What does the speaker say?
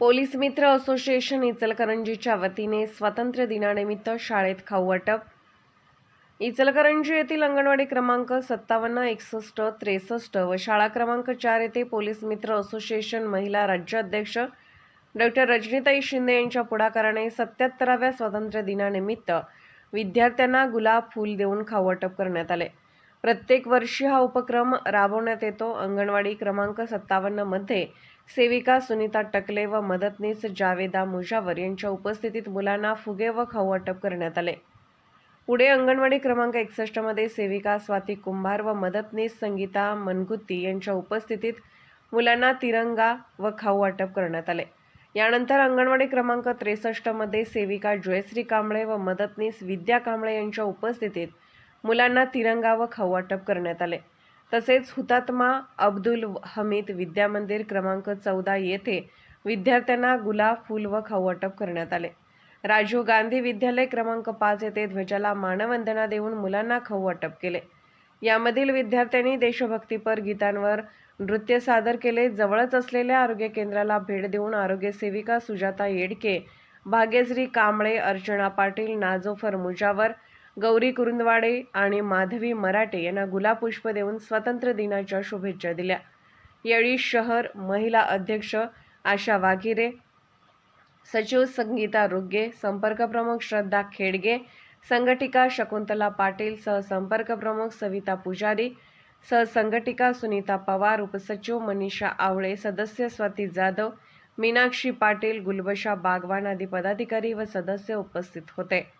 Police मित्र association इचलकरंजीच्या वतीने स्वातंत्र्य दिनानिमित्त शाळेत खाऊ वाटप. इचलकरंजी येथील अंगणवाडी क्रमांक सत्तावन्न एकसष्ट त्रेसष्ट व शाळा क्रमांक चार येथे पोलीस मित्र असोसिएशन महिला राज्याध्यक्ष डॉक्टर रजनीताई शिंदे यांच्या पुढाकाराने सत्याहत्तराव्या स्वातंत्र्य दिनानिमित्त विद्यार्थ्यांना गुलाब फूल देऊन खाऊ वाटप करण्यात आले. प्रत्येक वर्षी हा उपक्रम राबवण्यात येतो. अंगणवाडी क्रमांक सत्तावन्नमध्ये सेविका सुनीता टकले व मदतनीस जावेदा मुजावर यांच्या उपस्थितीत मुलांना फुगे व खाऊ वाटप करण्यात आले. पुढे अंगणवाडी क्रमांक एकसष्टमध्ये सेविका स्वाती कुंभार व मदतनीस संगीता मनगुत्ती यांच्या उपस्थितीत मुलांना तिरंगा व खाऊ वाटप करण्यात आले. यानंतर अंगणवाडी क्रमांक त्रेसष्टमध्ये सेविका जयश्री कांबळे व मदतनीस विद्या कांबळे यांच्या उपस्थितीत मुलांना तिरंगा व खाऊ वाटप करण्यात आले. तसेच हुतात्मा अब्दुल हमीद विद्यामंदिर क्रमांक चौदा येथे विद्यार्थ्यांना गुलाब फूल व खाऊ वाटप करण्यात आले. राजीव गांधी विद्यालय क्रमांक पाच येथे ध्वजाला मानवंदना देऊन मुलांना खाऊ वाटप केले. यामधील विद्यार्थ्यांनी देशभक्तीपर गीतांवर नृत्य सादर केले. जवळच असलेल्या आरोग्य केंद्राला भेट देऊन आरोग्य सेविका सुजाता येडके भाग्यश्री कांबळे अर्चना पाटील नाजोफर मुजावर गौरी कुरुंदवाडे आणि माधवी मराठे यांना गुलापुष्प देऊन स्वातंत्र्य दिनाच्या शुभेच्छा दिल्या. यावेळी शहर महिला अध्यक्ष आशा वाघिरे सचिव संगीता रुग्गे संपर्क प्रमुख श्रद्धा खेडगे संघटिका शकुंतला पाटील सहसंपर्क प्रमुख सविता पुजारी सहसंघटिका सुनीता पवार उपसचिव मनीषा आवळे सदस्य स्वाती जाधव मीनाक्षी पाटील गुलबशा बागवान आदी पदाधिकारी व सदस्य उपस्थित होते.